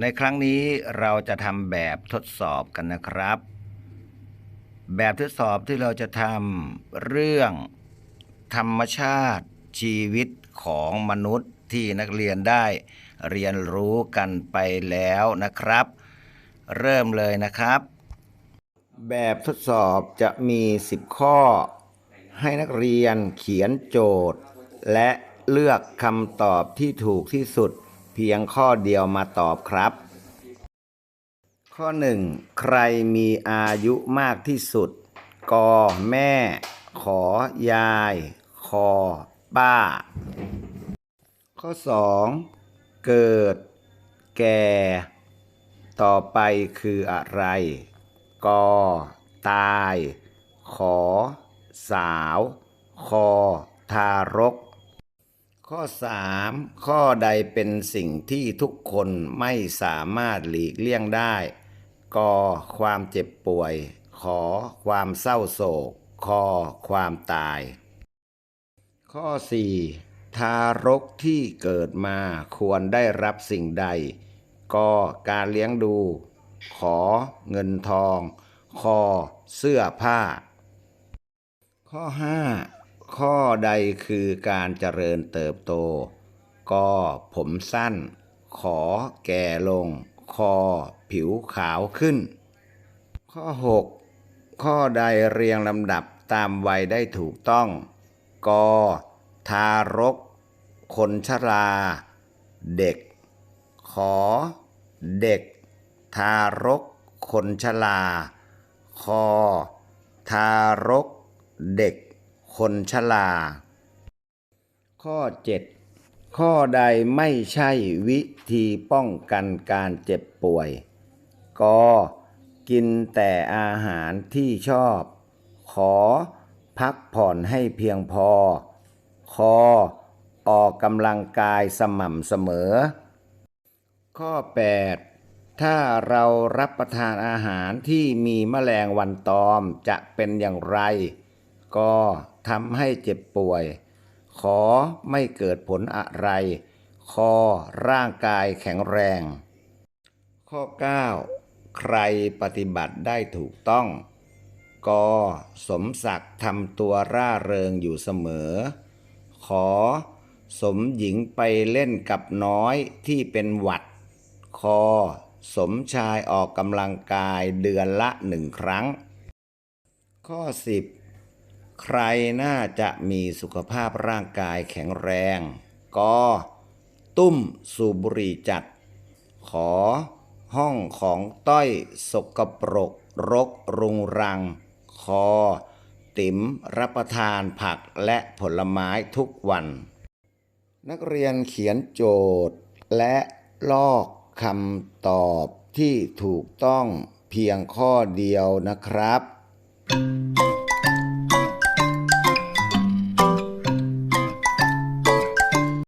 ในครั้งนี้เราจะทำแบบทดสอบกันนะครับ แบบทดสอบที่เราจะทำเรื่องธรรมชาติชีวิตของมนุษย์ที่นักเรียนได้เรียนรู้กันไปแล้วนะครับ เริ่มเลยนะครับ แบบทดสอบจะมี 10 ข้อ ให้นักเรียนเขียนโจทย์ และเลือกคำตอบที่ถูกที่สุด เพียงข้อเดียวมาตอบครับ ข้อ 1 ใครมีอายุมากที่สุด กอแม่ ขอ ยาย คอ ป้า ข้อ 2 เกิด แก่ ต่อไปคืออะไร กอ ตาย ขอ สาว คอ ทารก ข้อ 3 ข้อใดเป็นสิ่งที่ทุกคนไม่สามารถหลีกเลี่ยงได้กอความเจ็บป่วยขอความเศร้าโศกคอความตาย ข้อ 4 ทารกที่เกิดมาควรได้รับสิ่งใด ก การเลี้ยงดูขอเงินทองคอเสื้อผ้า ข้อ 5 ข้อใดคือการเจริญเติบโตกผมสั้น ขอแก่ลง คอผิวขาวขึ้น ข้อ 6 ข้อใดเรียงลำดับตามวัยได้ถูกต้องกทารก คนชรา เด็ก ขอ เด็ก ทารก คนชรา คอ ทารก เด็ก คนชราข้อ 7 ข้อใดไม่ใช่วิธีป้องกันการเจ็บป่วย ก กินแต่อาหารที่ชอบ ขอ พักผ่อนให้เพียงพอ คอ ออกกำลังกายสม่ำเสมอ ข้อ 8ถ้าเรารับประทานอาหารที่มีแมลงวันตอมจะเป็นอย่างไร ก็ทำให้เจ็บป่วย ขอไม่เกิดผลอะไร คอร่างกายแข็งแรง ข้อ 9 ใครปฏิบัติได้ถูกต้อง กสมศักดิ์ทำตัวร่าเริงอยู่เสมอ ขอสมหญิงไปเล่นกับน้อยที่เป็นหวัด คอ สมชายออกกำลังกายเดือนละหนึ่งครั้ง ข้อ 10 ใครน่าจะมีสุขภาพร่างกายแข็งแรงกตุ้มสูบบุหรี่จัด ขอ ห้องของต้อยสกปรก รกรุงรัง คอ ติ๋มรับประทานผักและผลไม้ทุกวัน นักเรียนเขียนโจทย์ และลอกคำตอบที่ถูกต้องเพียงข้อเดียวนะครับ